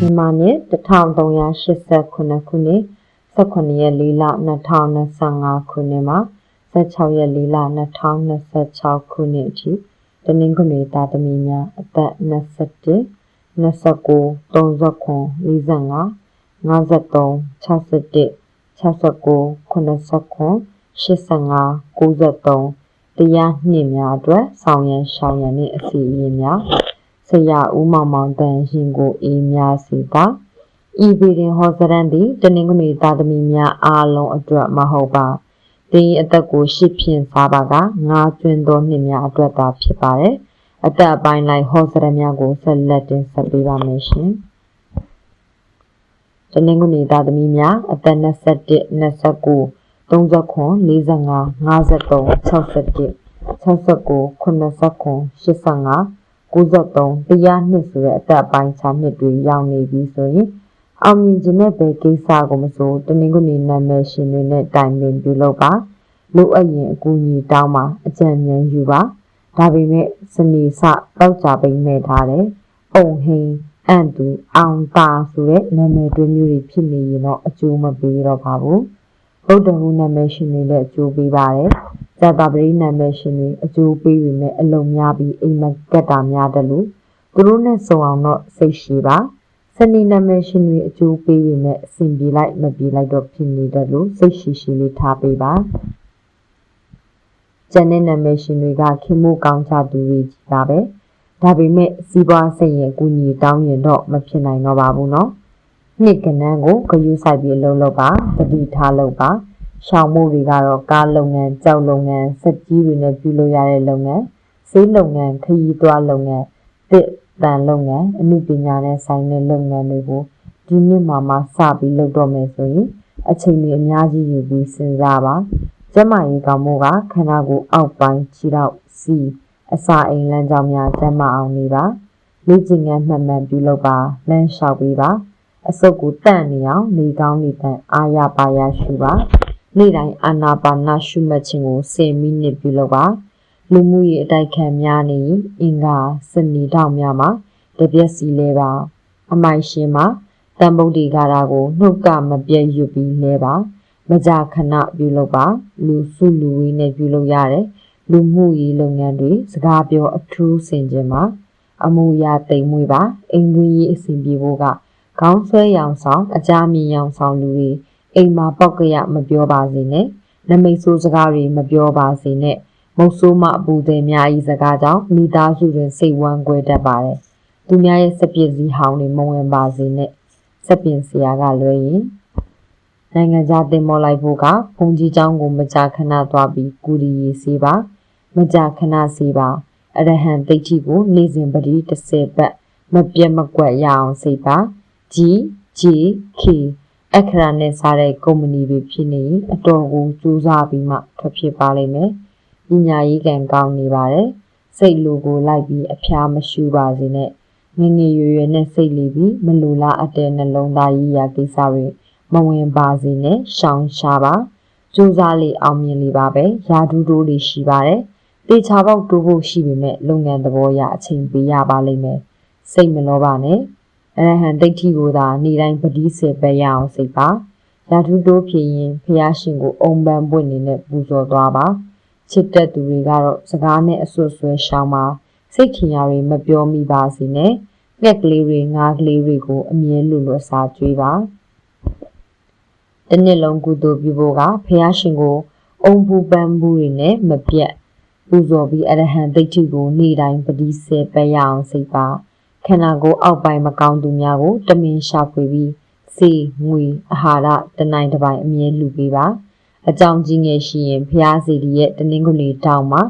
မြန်မာနှစ်1389ခုနှစ်18ရက်4လ2025ခုနှစ်မှာ16ရက်4လ2026ခုနှစ်အထိတနင်္ဂနွေသားသမီးများအသက်21 29 39 45 53 61 69 89 85 93တရားနှစ်များအတွက်ဆောင်ရန်ရှောင်ရန်နှင့်အစီအရင်များ ဆရာဦးမောင်မောင်တန်ရှင်ကိုအေးများစီပါဤဗီဒင်ဟောစရန်သည်တနင်္ဂနွေသားသမီးများအားလုံးအတွက်မဟုတ်ပါတင်းအသက်ကိုရှစ်ဖြင့်စားပါကငါကျွင်းသောနှစ်များအတွက်သာဖြစ်ပါတယ်အသက်အပိုင်းလိုက်ဟောစရများကိုဆက်လက်တင်ဆက်ပေးပါမယ်ရှင်တနင်္ဂနွေသားသမီးများအသက်21 29 39 45 53 61 69 89 85 93တရားနှစ်ဆိုတဲ့အသက်အပိုင်းခြားနှစ်တွေရောက်နေပြီဆိုရင်အောင်မြင်ခြင်းနဲ့ပဲကိစ္စကိုမဆိုတနင်္ဂနွေနာမည်ရှင်တွေနဲ့တိုင်ပင်ပြုလုပ်ပါလိုအပ်ရင်အကူအညီတောင်းပါအကြံဉာဏ်ယူပါဒါပေမဲ့စနေစတောက်ကြပိန်မဲ့ထားတယ်အုံဟင်းအန်တူအောင်တာဆိုတဲ့နာမည်တွေမျိုးတွေဖြစ်နေရင်တော့အကျိုးမပေးတော့ပါဘူးဗုဒ္ဓဟူနာမည်ရှင်တွေလည်းအကျိုးပေးပါတယ် ဇာတာပရိနာမည်ရှင်တွေအကျိုးပေးပေမဲ့အလုံများပြီးအိမ်မက်ကက်တာများတယ်လို့သူတို့နဲ့စုံအောင်တော့စိတ်ရှိပါစနေနာမည်ရှင်တွေအကျိုးပေးပေမဲ့အစဉ်ပြေလိုက်မပြေလိုက်တော့ဖြစ်နေတယ်လို့စိတ်ရှိရှိလေးထားပေးပါကျန်တဲ့နာမည်ရှင်တွေကခင်မို့ကောင်းချသူတွေကြီးပါပဲဒါပေမဲ့စီးပွားစိတ်ရင်အကူအညီတောင်းရင်တော့မဖြစ်နိုင်တော့ပါဘူးနော်နှစ်ကနန်းကိုဂယူးဆိုင်ပြီးအလုပ်လုပ်ပါတတိထားလုပ်ပါ ရှောင်မှုတွေကတော့ကားလုပ်ငန်းကြောက်လုပ်ငန်းစက်ကြီးတွေနဲ့ပြုလုပ်ရတဲ့လုပ်ငန်းဆေးလုပ်ငန်းခရီးသွားလုပ်ငန်းတစ်တန်လုပ်ငန်းအမှုပညာနဲ့ဆိုင်တဲ့လုပ်ငန်းတွေကိုဒီနှစ်မှာမှစပြီးလုပ်တော့မယ်ဆိုရင်အချိန်တွေအများကြီးယူပြီးစဉ်းစားပါကျမကြီးကောင်မို့ကခန္ဓာကိုယ်အောက်ပိုင်းခြေထောက်စီအစာအိမ်လမ်းကြောင်းများကျန်းမာအောင်နေပါလေ့ကျင့်ခန်းမှန်မှန်ပြုလုပ်ပါလမ်းလျှောက်ပေးပါအစုပ်ကိုတန့်နေအောင်နေကောင်းနေတန်အားရပါရရှုပါ နေ့တိုင်းအာနာပါနာရှုမှတ်ခြင်းကို10မိနစ်ပြုလုပ်ပါလူမှုရေးအတိုက်ခံများနေရင်အင်္ဂါစနေတောက်များမှာတပြက်စီလဲပါအမိုင်ရှင်မှာတန်ဗုဒ္ဓဂါရကိုနှုတ်ကမပြည့်ရွတ်ပြီးလဲပါမကြာခဏပြုလုပ်ပါလူစုလူဝေးနဲ့ပြုလုပ်ရတယ်လူမှုရေးလုပ်ငန်းတွေစကားပြောအထူးဆင်ခြင်ပါအမှုရာတိမ်မွေးပါအိမ်တွင်းရေးအဆင်ပြေဖို့ကခေါင်းဆွဲရောင်ဆောင်အကြမြင်ရောင်ဆောင်လူတွေ အိမ်မှာပောက်ကရမပြောပါစေနဲ့နမိတ်ဆိုးစကားတွေမပြောပါစေနဲ့မုတ်ဆိုးမအပူသည်များဤစကားကြောင့်မိသားစုတွင်စိတ်ဝမ်းကွဲတတ်ပါတယ်သူများရဲ့စပစ်စည်းဟောင်းတွေမဝင်ပါစေနဲ့စပင်ဆရာကလွဲရင်နိုင်ငံခြားတင်မော်လိုက်ဖို့ကဘုံကြီးเจ้าကိုမကြာခဏသွားပြီးကုရီရေးစေးပါမကြာခဏစေးပါအရဟံတိတ်ထိကိုနေစဉ်ပတိ30ပတ်မပြတ်မကွက်ရအောင်စိတ်ပါ G G K အခရာနဲ့စားတဲ့ကုမ္ပဏီတွေဖြစ်နေရင်အတော်ကိုစူးစမ်းပြီးမှထွက်ဖြစ်ပါလိမ့်မယ်။ပညာရေးကံကောင်းနေပါတယ်။စိတ်လိုကိုလိုက်ပြီးအဖျားမရှူပါစေနဲ့ငငယ်ရွယ်ရွယ်နဲ့စိတ်လေးပြီးမလိုလားအတဲ့နှလုံးသားကြီးရာကိစ္စတွေမဝင်ပါစေနဲ့ရှောင်ရှားပါစူးစမ်းလေးအောင်မြင်လေးပါပဲယာဒူးတိုးလေးရှိပါတယ်။တေချာပေါက်တိုးဖို့ရှိပေမဲ့လုပ်ငန်းသဘောရအချိန်ပေးရပါလိမ့်မယ်။စိတ်မလောပါနဲ့။ အရဟံဒိဋ္ဌိကိုသာနေတိုင်းပတိစေပဲရအောင်စိတ်ပါရာထူးတိုးဖြစ်ရင်ဖះရှင်ကို အုံပန်းပွင့်နေနဲ့ပူဇော်သွားပါချစ်တဲ့သူတွေကတော့စကားနဲ့အဆွတ်ဆွဲရှောင်းပါစိတ်ခင်ရာတွေမပြောမိပါစေနဲ့ငှက်ကလေးတွေငါးကလေးတွေကိုအမြဲလွတ်လွတ်စားကြွေးပါတနေ့လုံးကုသိုလ်ပြုဖို့ကဖះရှင်ကိုအုံပူပန်းပူတွေနဲ့မပြတ်ပူဇော်ပြီးအရဟံဒိဋ္ဌိကိုနေတိုင်းပတိစေပဲရအောင်စိတ်ပါ ခန္ဓာကိုယ်အောက်ပိုင်းမကောင်းသူများကိုတမင်ရှာဖွေပြီးစေငွေအာဟာရတနိုင်တစ်ပိုင်းအမြဲလူပေးပါအကြောင်းကြီးငယ်ရှိရင်ဖျားစီဒီရဲ့တနင်္ဂနွေတောင်မှာ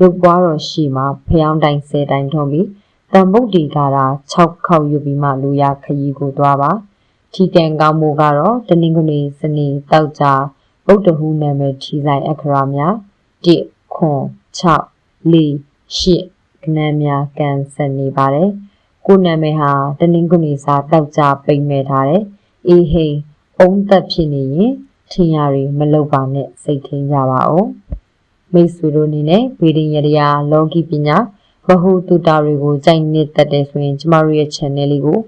ရုပ်ပွားတော်ရှိမှာဖျောင်းတိုင်ဆယ်တိုင်ထုံးပြီးတန်ဗုဒ္ဓီကာတာ6ခေါက်ယူပြီးမှလူရခရီးကိုသွားပါထီကန်ကောင်းမှုကတော့တနင်္ဂနွေစနေတောက်ကြဗုဒ္ဓဟူနာမည်ထီဆိုင်အခရာများ1ခွန်6 4 8ခဏများကန်ဆယ်နေပါတယ် ကိုနာမည်ဟာတနင်္ဂနွေစာတောက်ကြပိတ်မဲ့ထားတယ်။အေးဟိန်အုံသက်ဖြစ်နေရင်ထင်ရတွေမလုပ်ပါနဲ့စိတ်ထင်းကြပါဦး။မိတ်ဆွေတို့အနေနဲ့ဗီဒီယရာလောကီပညာဘဟုတုတတွေကိုကြိုက်နေတတ်တယ်ဆိုရင်ကျမတို့ရဲ့ channel လေးကို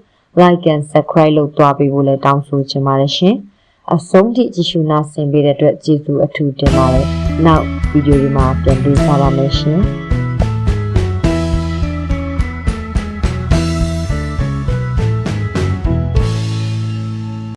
like and subscribe လုပ်သွားပေးဖို့လည်းတောင်းဆိုချင်ပါတယ်ရှင်အဆုံးထိကြည့်ရှုနာဆင်ပေးတဲ့အတွက်ကျေးဇူးအထူးတင်ပါတယ်နောက်ဗီဒီယိုဒီမှာပြန်တွေ့ကြပါမယ်ရှင်